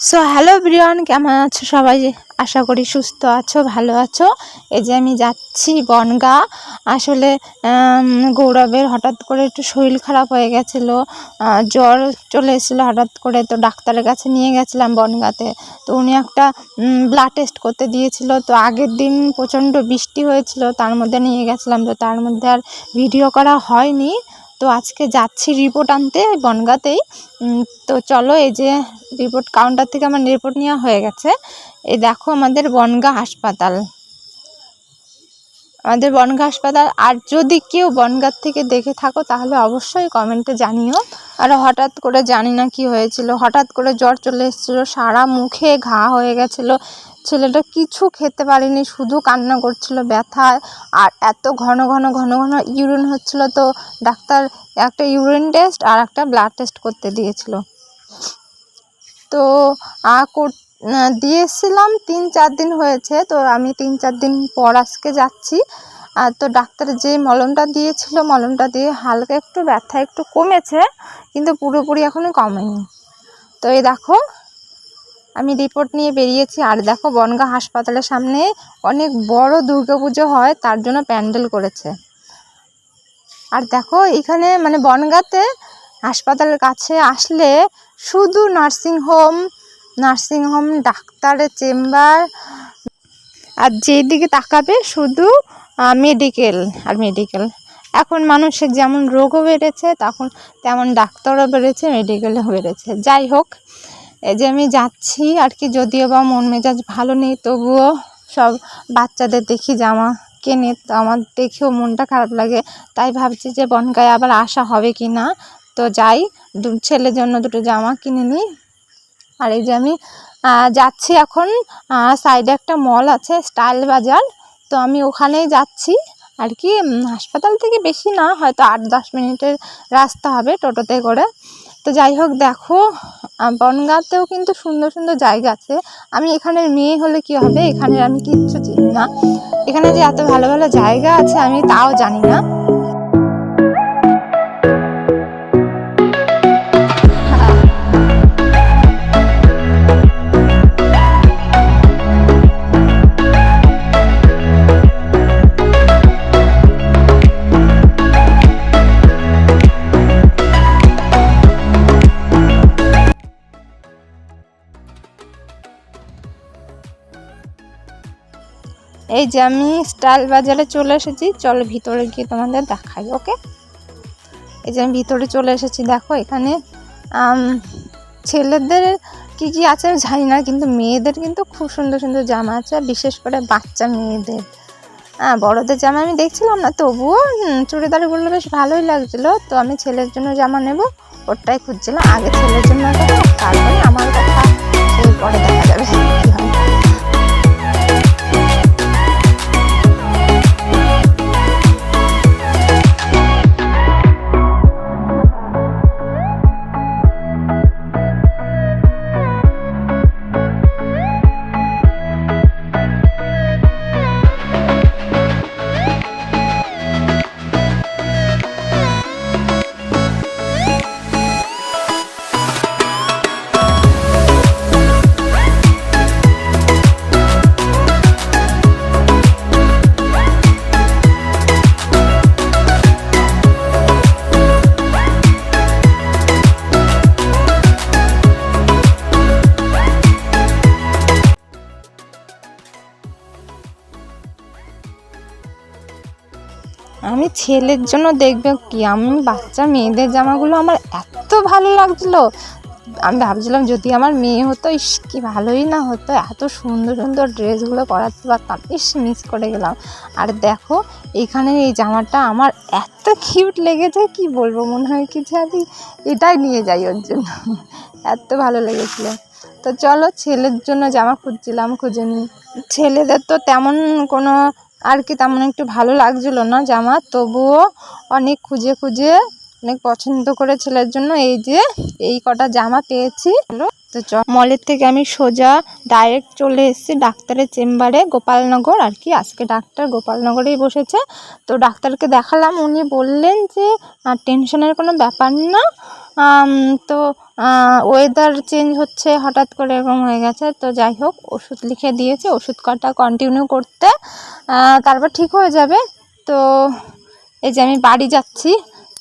So hello Brian কেমন আছো সবাই? আশা করি সুস্থ আছো, ভালো আছো। এই যে আমি যাচ্ছি বনগা। আসলে গৌরবের হঠাৎ করে একটু শরীর খারাপ হয়ে গেছিল। জ্বর চলে এসেছিল হঠাৎ করে, তো ডাক্তারের কাছে নিয়ে গেছিলাম বনগাতে। তো উনি একটা ব্লাড টেস্ট করতে দিয়েছিল। তো আগের দিন প্রচণ্ড বৃষ্টি হয়েছিল, তার মধ্যে নিয়ে গেছিলাম। তো তার মধ্যে আর ভিডিও করা হয়নি। তো আজকে যাচ্ছি রিপোর্ট আনতে বনগাতেই। তো চলো এই যে রিপোর্ট কাউন্টার থেকে আমার রিপোর্ট নেওয়া হয়ে গেছে। এই দেখো আমাদের বনগা হাসপাতাল। আমাদের বনগা হাসপাতাল, আর যদি কেউ বনগাঁ থেকে দেখে থাকো, তাহলে অবশ্যই কমেন্টে জানিও। আর হঠাৎ করে জানি না কি হয়েছিল, হঠাৎ করে জ্বর চলে এসেছিল, সারা মুখে ঘা হয়ে গেছিল। ছেলেটা কিছু খেতে পারেনি শুধু কান্না করছিল ব্যথায় আর এত ঘন ঘন ঘন ঘন ইউরিন হচ্ছিল তো ডাক্তার একটা ইউরিন টেস্ট আর একটা ব্লাড টেস্ট করতে দিয়েছিল। তো কর- আহ, দিয়ে এসেছিলাম তিন চার দিন হয়েছে তো আমি তিন চার দিন পর আজকে যাচ্ছি। আর তো ডাক্তার যে মলমটা দিয়েছিল মলমটা দিয়ে হালকা একটু ব্যথা একটু কমেছে কিন্তু পুরোপুরি এখনও কমেনি। তো এই দেখো আমি রিপোর্ট নিয়ে বেরিয়েছি। আর দেখো, বনগা হাসপাতালের সামনে অনেক বড় দুর্গাপুজো হয়, তার জন্য প্যান্ডেল করেছে। আর দেখো, এখানে মানে বনগাঁতে হাসপাতালের কাছে আসলে শুধু নার্সিংহোম নার্সিংহোম ডাক্তারের চেম্বার আর যেদিকে তাকাবে শুধু মেডিকেল আর মেডিকেল এখন মানুষের যেমন রোগও বেড়েছে, তখন তেমন ডাক্তারও বেড়েছে মেডিকেলও বেড়েছে। যাই হোক এই যে আমি যাচ্ছি আর কি, যদিও বা মন মেজাজ ভালো নেই, তবুও সব বাচ্চাদের দেখি, জামা কেনে তো আমার দেখেও মনটা খারাপ লাগে। তাই ভাবছি যে বনগায় আবার আসা হবে কি না? তো যাই, দু, ছেলের জন্য দুটো জামা কিনে নিই। আর এই যে আমি যাচ্ছি এখন সাইডে একটা মল আছে স্টাইল বাজার। তো আমি ওখানেই যাচ্ছি। আর কি হাসপাতাল থেকে বেশি না, হয়তো আট দশ মিনিটের রাস্তা হবে টোটোতে করে। তো যাই হোক, দেখো বনগাঁতেও কিন্তু সুন্দর সুন্দর জায়গা আছে। আমি এখানের মেয়ে হলে কি হবে? এখানের আমি কিচ্ছু চিনি না। এখানে যে এত ভালো ভালো জায়গা আছে আমি তাও জানি না। এই যে আমি স্টাইল বাজারে চলে এসেছি, চলো ভিতরে গিয়ে তোমাদের দেখাই, ওকে? এই যে আমি ভিতরে চলে এসেছি, দেখো এখানে ছেলেদের কি কি আছে আমি জানি না, কিন্তু মেয়েদের কিন্তু খুব সুন্দর সুন্দর জামা আছে বিশেষ করে বাচ্চা মেয়েদের। হ্যাঁ বড়দের জামা আমি দেখছিলাম না, তবুও চুড়িদারগুলো বেশ ভালোই লাগছিল, তো আমি ছেলের জন্য জামা নেব, ওরটাই খুঁজছিলাম, আগে ছেলের জন্য তারপরে আমার কথা পরে দেখা যাবে। আমি ছেলের জন্য দেখবে কি? আমি বাচ্চা, মেয়েদের জামাগুলো আমার এত ভালো লাগছিল আমি ভাবছিলাম যদি আমার মেয়ে হতো, ইস, কি ভালোই না হতো। এত সুন্দর সুন্দর ড্রেসগুলো পরাতে পারতাম। ইস মিস করে গেলাম। আর দেখো, এখানে এই জামাটা আমার এত কিউট লেগেছে, কি বলব? মনে হয় কি যে আমি এটাই নিয়ে যাই ওর জন্য। এত ভালো লেগেছিলো। তো চলো, ছেলের জন্য জামা খুঁজছিলাম, খুঁজে নিই। ছেলেদের তো তেমন কোনো আর কি তেমন একটু ভালো লাগছিল না জামা, তবুও অনেক খুঁজে খুঁজে অনেক পছন্দ করে ছেলের জন্য এই যে, এই কটা জামা পেয়েছি। তো মলের থেকে আমি সোজা ডাইরেক্ট চলে এসেছি ডাক্তারের চেম্বারে, গোপালনগর আর কি। আজকে ডাক্তার গোপালনগরেই বসেছে। তো ডাক্তারকে দেখালাম, উনি বললেন যে টেনশনের কোনো ব্যাপার না। তো ওয়েদার চেঞ্জ হচ্ছে হঠাৎ করে এরকম হয়ে গেছে। তো যাই হোক, ওষুধ লিখে দিয়েছে, ওষুধ কটা কন্টিনিউ করতে। তারপর ঠিক হয়ে যাবে। তো, এই যে আমি বাড়ি যাচ্ছি।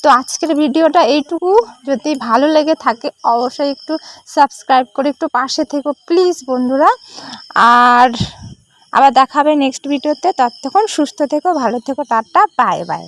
তো আজকের ভিডিওটা এইটুকু। যদি ভালো লেগে থাকে, অবশ্যই একটু সাবস্ক্রাইব করে একটু পাশে থেকো প্লিজ বন্ধুরা। আর আবার দেখাবে নেক্সট ভিডিওতে। ততক্ষণ সুস্থ থেকো, ভালো থেকো, টাটা বাই বাই